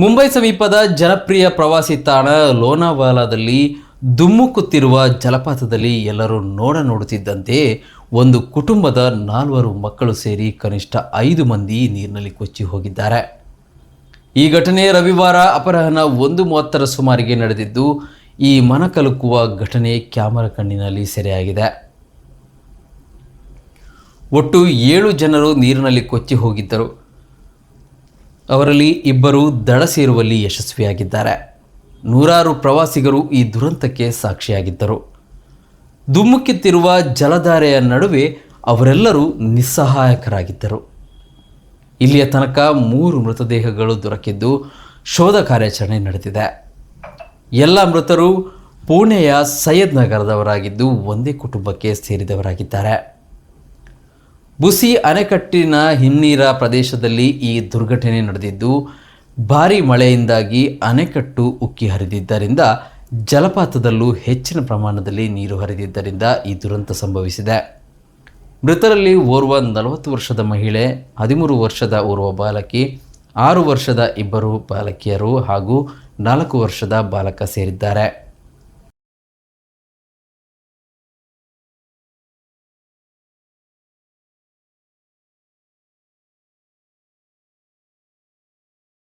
ಮುಂಬೈ ಸಮೀಪದ ಜನಪ್ರಿಯ ಪ್ರವಾಸಿ ತಾಣ ಲೋನಾವಾಲಾದಲ್ಲಿ ದುಮ್ಮುಕುತ್ತಿರುವ ಜಲಪಾತದಲ್ಲಿ ಎಲ್ಲರೂ ನೋಡ ನೋಡುತ್ತಿದ್ದಂತೆ ಒಂದು ಕುಟುಂಬದ ನಾಲ್ವರು ಮಕ್ಕಳು ಸೇರಿ ಕನಿಷ್ಠ ಐದು ಮಂದಿ ನೀರಿನಲ್ಲಿ ಕೊಚ್ಚಿ ಹೋಗಿದ್ದಾರೆ. ಈ ಘಟನೆ ರವಿವಾರ ಅಪರಾಹ್ನ ಒಂದು ಮೂವತ್ತರ ಸುಮಾರಿಗೆ ನಡೆದಿದ್ದು, ಈ ಮನಕಲುಕುವ ಘಟನೆ ಕ್ಯಾಮರಾ ಕಣ್ಣಿನಲ್ಲಿ ಸೆರೆಯಾಗಿದೆ. ಒಟ್ಟು ಏಳು ಜನರು ನೀರಿನಲ್ಲಿ ಕೊಚ್ಚಿ ಹೋಗಿದ್ದರು. ಅವರಲ್ಲಿ ಇಬ್ಬರು ದಡ ಸೇರುವಲ್ಲಿ ಯಶಸ್ವಿಯಾಗಿದ್ದಾರೆ. ನೂರಾರು ಪ್ರವಾಸಿಗರು ಈ ದುರಂತಕ್ಕೆ ಸಾಕ್ಷಿಯಾಗಿದ್ದರು. ಧುಮ್ಮುಕ್ಕಿತ್ತಿರುವ ಜಲಧಾರೆಯ ನಡುವೆ ಅವರೆಲ್ಲರೂ ನಿಸ್ಸಹಾಯಕರಾಗಿದ್ದರು. ಇಲ್ಲಿಯ ತನಕ ಮೂರು ಮೃತದೇಹಗಳು ದೊರಕಿದ್ದು ಶೋಧ ಕಾರ್ಯಾಚರಣೆ ನಡೆದಿದೆ. ಎಲ್ಲ ಮೃತರು ಪುಣೆಯ ಸೈಯದ್ ನಗರದವರಾಗಿದ್ದು ಒಂದೇ ಕುಟುಂಬಕ್ಕೆ ಸೇರಿದವರಾಗಿದ್ದಾರೆ. ಬುಸಿ ಅಣೆಕಟ್ಟಿನ ಹಿನ್ನೀರ ಪ್ರದೇಶದಲ್ಲಿ ಈ ದುರ್ಘಟನೆ ನಡೆದಿದ್ದು, ಭಾರೀ ಮಳೆಯಿಂದಾಗಿ ಅಣೆಕಟ್ಟು ಉಕ್ಕಿ ಹರಿದಿದ್ದರಿಂದ, ಜಲಪಾತದಲ್ಲೂ ಹೆಚ್ಚಿನ ಪ್ರಮಾಣದಲ್ಲಿ ನೀರು ಹರಿದಿದ್ದರಿಂದ ಈ ದುರಂತ ಸಂಭವಿಸಿದೆ. ಮೃತರಲ್ಲಿ ಓರ್ವ ನಲವತ್ತು ವರ್ಷದ ಮಹಿಳೆ, ಹದಿಮೂರು ವರ್ಷದ ಓರ್ವ ಬಾಲಕಿ, ಆರು ವರ್ಷದ ಇಬ್ಬರು ಬಾಲಕಿಯರು ಹಾಗೂ ನಾಲ್ಕು ವರ್ಷದ ಬಾಲಕ ಸೇರಿದ್ದಾರೆ.